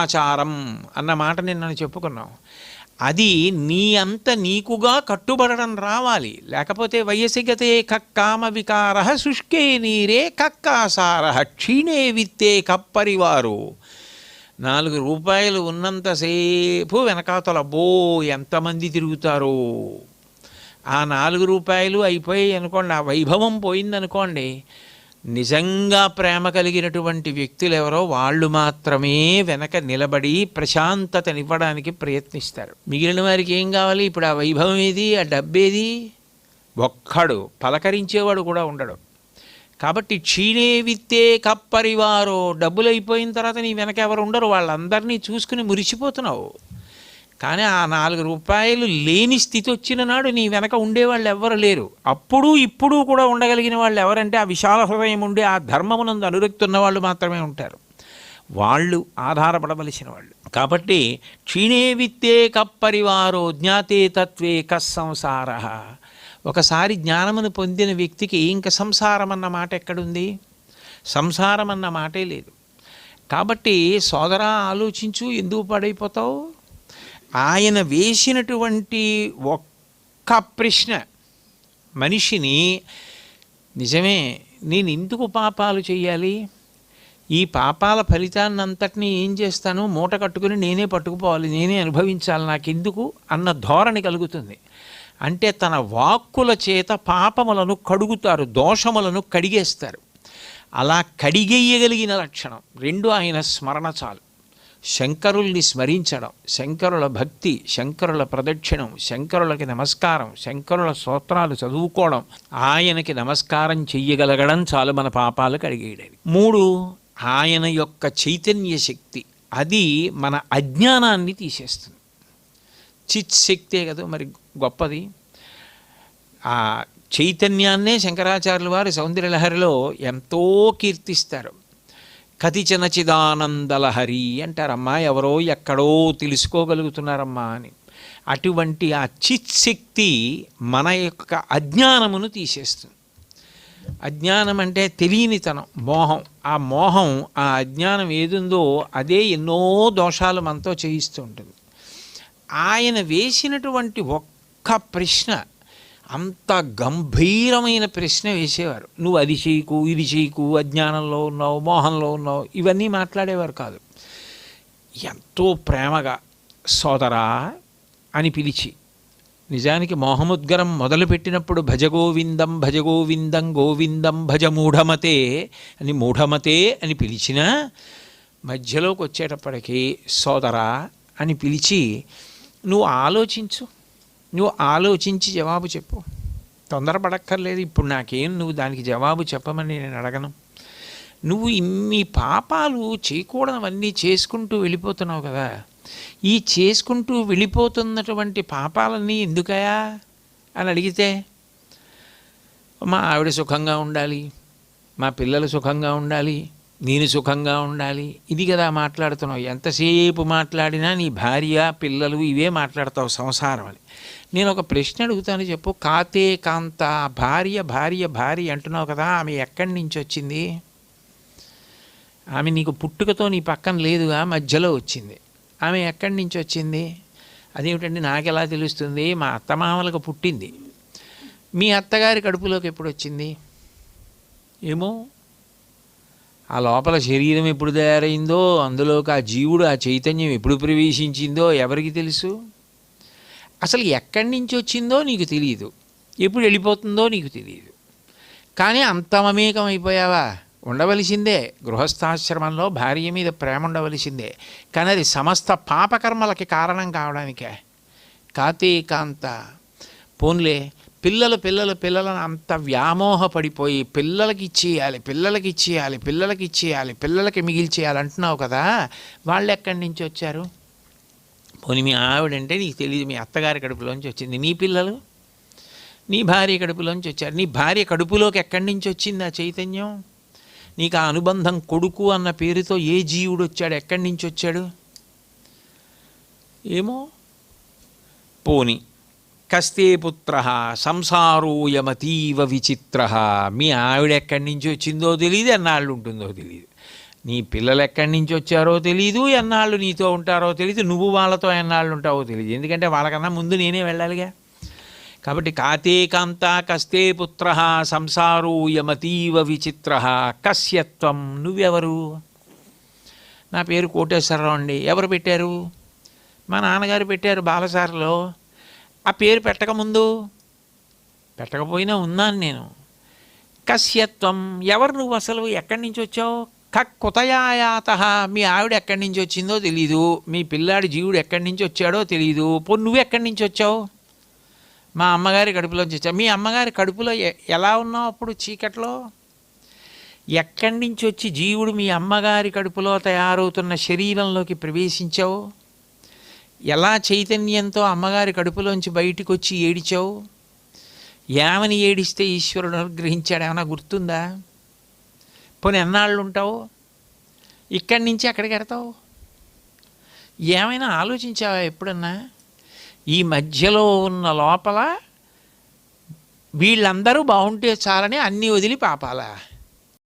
ఆచారం అన్న మాట నిన్ను చెప్పుకున్నాం అది నీ అంత నీకుగా కట్టుబడడం రావాలి. లేకపోతే వయసిగతే కక్కామ వికార శుష్కే నీరే కక్కాసార క్షీణే విత్తే కప్పరివారు. నాలుగు రూపాయలు ఉన్నంతసేపు వెనకాతల బో ఎంతమంది తిరుగుతారో? ఆ నాలుగు రూపాయలు అయిపోయాయి అనుకోండి ఆ వైభవం పోయిందనుకోండి నిజంగా ప్రేమ కలిగినటువంటి వ్యక్తులు ఎవరో వాళ్ళు మాత్రమే వెనక నిలబడి ప్రశాంతతనివ్వడానికి ప్రయత్నిస్తారు. మిగిలిన వారికి ఏం కావాలి? ఇప్పుడు ఆ వైభవం ఏది? ఆ డబ్బేది ఒక్కడు పలకరించేవాడు కూడా ఉండడు. కాబట్టి క్షీణే విత్తే కప్పరివారో డబ్బులు అయిపోయిన తర్వాత నీ వెనక ఎవరు ఉండరు. వాళ్ళందరినీ చూసుకుని మురిసిపోతున్నావు. కానీ ఆ నాలుగు రూపాయలు లేని స్థితి వచ్చిన నాడు నీ వెనక ఉండేవాళ్ళు ఎవ్వరు లేరు. అప్పుడు ఇప్పుడు కూడా ఉండగలిగిన వాళ్ళు ఎవరంటే ఆ విశాల హృదయం ఉండి ఆ ధర్మమునందు అనురక్తున్న వాళ్ళు మాత్రమే ఉంటారు. వాళ్ళు ఆధారపడవలసిన వాళ్ళు కాబట్టి క్షీణే విత్తే కప్పరివారో జ్ఞాతే తత్వే కస్సంసార. ఒకసారి జ్ఞానమును పొందిన వ్యక్తికి ఇంక సంసారం అన్న మాట ఎక్కడుంది? సంసారం అన్న మాటే లేదు. కాబట్టి సోదరా ఆలోచించు ఎందుకు పడైపోతావు? ఆయన వేసినటువంటి ఒక్క ప్రశ్న మనిషిని నిజమే నేను ఎందుకు పాపాలు చేయాలి ఈ పాపాల ఫలితాన్ని అంతటినీ ఏం చేస్తాను? మూట కట్టుకుని నేనే పట్టుకుపోవాలి నేనే అనుభవించాలి నాకెందుకు? అన్న ధోరణి కలుగుతుంది. అంటే తన వాక్కుల చేత పాపములను కడుగుతారు దోషములను కడిగేస్తారు. అలా కడిగేయగలిగిన లక్షణం. రెండు ఆయన స్మరణ చాలు. శంకరుల్ని స్మరించడం శంకరుల భక్తి శంకరుల ప్రదక్షిణం శంకరులకి నమస్కారం శంకరుల స్తోత్రాలు చదువుకోవడం ఆయనకి నమస్కారం చెయ్యగలగడం చాలు మన పాపాలు కడిగేయడం మూడు ఆయన యొక్క చైతన్య శక్తి. అది మన అజ్ఞానాన్ని తీసేస్తుంది. చిత్ శక్తే కదా మరి గొప్పది. ఆ చైతన్యాన్నే శంకరాచార్యుల వారు సౌందర్యలహరిలో ఎంతో కీర్తిస్తారు. కతిచన చిదానందలహరి అంటారమ్మా ఎవరో ఎక్కడో తెలుసుకోగలుగుతున్నారమ్మా అని. అటువంటి ఆ చిత్ శక్తి మన యొక్క అజ్ఞానమును తీసేస్తుంది. అజ్ఞానం అంటే తెలియనితనం మోహం. ఆ మోహం ఆ అజ్ఞానం ఏదుందో అదే ఎన్నో దోషాలు మనతో చేయిస్తూ ఉంటుంది. ఆయన వేసినటువంటి ఒక్క ప్రశ్న అంత గంభీరమైన ప్రశ్న వేసేవారు. నువ్వు అది చేయకు ఇది చేయకు అజ్ఞానంలో ఉన్నావు మోహంలో ఉన్నావు ఇవన్నీ మాట్లాడేవారు కాదు. ఎంతో ప్రేమగా సోదరా అని పిలిచి నిజానికి మోహముద్గరం మొదలుపెట్టినప్పుడు భజగోవిందం భజగోవిందం గోవిందం భజ మూఢమతే అని మూఢమతే అని పిలిచినా మధ్యలోకి వచ్చేటప్పటికి సోదరా అని పిలిచి నువ్వు ఆలోచించు నువ్వు ఆలోచించి జవాబు చెప్పు. తొందరపడక్కర్లేదు. ఇప్పుడు నాకేం నువ్వు దానికి జవాబు చెప్పమని నేను అడగను. నువ్వు ఇన్ని పాపాలు చేయకూడనివన్నీ చేసుకుంటూ వెళ్ళిపోతున్నావు కదా. ఈ చేసుకుంటూ వెళ్ళిపోతున్నటువంటి పాపాలన్నీ ఎందుకయా అని అడిగితే మా ఆవిడ సుఖంగా ఉండాలి. మా పిల్లలు సుఖంగా ఉండాలి. నేను సుఖంగా ఉండాలి. ఇది కదా మాట్లాడుతున్నావు. ఎంతసేపు మాట్లాడినా నీ భార్య పిల్లలు ఇవే మాట్లాడతావు సంసారం అని. నేను ఒక ప్రశ్న అడుగుతాను చెప్పు. కాతే కాంత భార్య భార్య భార్య అంటున్నావు కదా ఆమె ఎక్కడి నుంచి వచ్చింది? ఆమె నీకు పుట్టుకతో నీ పక్కన లేదుగా మధ్యలో వచ్చింది. ఆమె ఎక్కడి నుంచి వచ్చింది? అదేమిటండి నాకెలా తెలుస్తుంది? మా అత్తమామలకు పుట్టింది. మీ అత్తగారి కడుపులోకి ఎప్పుడు వచ్చింది? ఏమో ఆ లోపల శరీరం ఎప్పుడు తయారైందో అందులోకి ఆ జీవుడు ఆ చైతన్యం ఎప్పుడు ప్రవేశించిందో ఎవరికి తెలుసు? అసలు ఎక్కడి నుంచి వచ్చిందో నీకు తెలియదు ఎప్పుడు వెళ్ళిపోతుందో నీకు తెలియదు కానీ అంత మమేకం అయిపోయావా? ఉండవలసిందే. గృహస్థాశ్రమంలో భార్య మీద ప్రేమ ఉండవలసిందే. కానీ అది సమస్త పాపకర్మలకి కారణం కావడానికే. కాతే కాంత పోన్లే పిల్లలు పిల్లలు పిల్లలను అంత వ్యామోహపడిపోయి పిల్లలకి ఇచ్చేయాలి పిల్లలకి ఇచ్చేయాలి పిల్లలకి ఇచ్చేయాలి పిల్లలకి మిగిల్చేయాలి అంటున్నావు కదా. వాళ్ళు ఎక్కడి నుంచి వచ్చారు? పోనీ మీ ఆవిడంటే నీకు తెలియదు మీ అత్తగారి కడుపులోంచి వచ్చింది. నీ పిల్లలు? నీ భార్య కడుపులోంచి వచ్చారు. నీ భార్య కడుపులోకి ఎక్కడి నుంచి వచ్చింది ఆ చైతన్యం? నీకు ఆ అనుబంధం కొడుకు అన్న పేరుతో ఏ జీవుడు వచ్చాడు? ఎక్కడి నుంచి వచ్చాడు? ఏమో? పోని కస్తే పుత్ర సంసారోయమతీవ విచిత్ర. మీ ఆవిడ ఎక్కడి నుంచి వచ్చిందో తెలియదు ఎన్నాళ్ళు ఉంటుందో తెలియదు నీ పిల్లలు ఎక్కడి నుంచి వచ్చారో తెలియదు ఎన్నాళ్ళు నీతో ఉంటారో తెలియదు నువ్వు వాళ్ళతో ఎన్నాళ్ళు ఉంటావో తెలియదు ఎందుకంటే వాళ్ళకన్నా ముందు నేనే వెళ్ళాలిగా. కాబట్టి కాతే కాంత కస్తే పుత్ర సంసారోయమతీవ విచిత్ర. కస్యత్వం నువ్వెవరు? నా పేరు కోటేశ్వరరావు అండి. ఎవరు పెట్టారు? మా నాన్నగారు పెట్టారు బాలసారిలో. ఆ పేరు పెట్టకముందు? పెట్టకపోయినా ఉన్నాను నేను. కస్యత్వం ఎవరు నువ్వు అసలు? ఎక్కడి నుంచి వచ్చావు? కక్ కుతయాయాత మీ ఆవిడ ఎక్కడి నుంచి వచ్చిందో తెలీదు. మీ పిల్లాడి జీవుడు ఎక్కడి నుంచి వచ్చాడో తెలీదు. పో నువ్వు ఎక్కడి నుంచి వచ్చావు? మా అమ్మగారి కడుపులోంచి వచ్చావు మీ అమ్మగారి కడుపులో ఎలా ఉన్నావు అప్పుడు చీకట్లో? ఎక్కడి నుంచి వచ్చి జీవుడు మీ అమ్మగారి కడుపులో తయారవుతున్న శరీరంలోకి ప్రవేశించావు? ఎలా చైతన్యంతో అమ్మగారి కడుపులోంచి బయటికి వచ్చి ఏడిచావు? ఏమని ఏడిస్తే ఈశ్వరుడు అనుగ్రహించాడు? ఏమైనా గుర్తుందా? పోనీ ఎన్నాళ్ళు ఉంటావు ఇక్కడి నుంచి ఎక్కడికి వెడతావు ఏమైనా ఆలోచించావా ఎప్పుడన్నా? ఈ మధ్యలో ఉన్న లోపల వీళ్ళందరూ బాగుంటే చాలని అన్నీ వదిలి పాపాలా?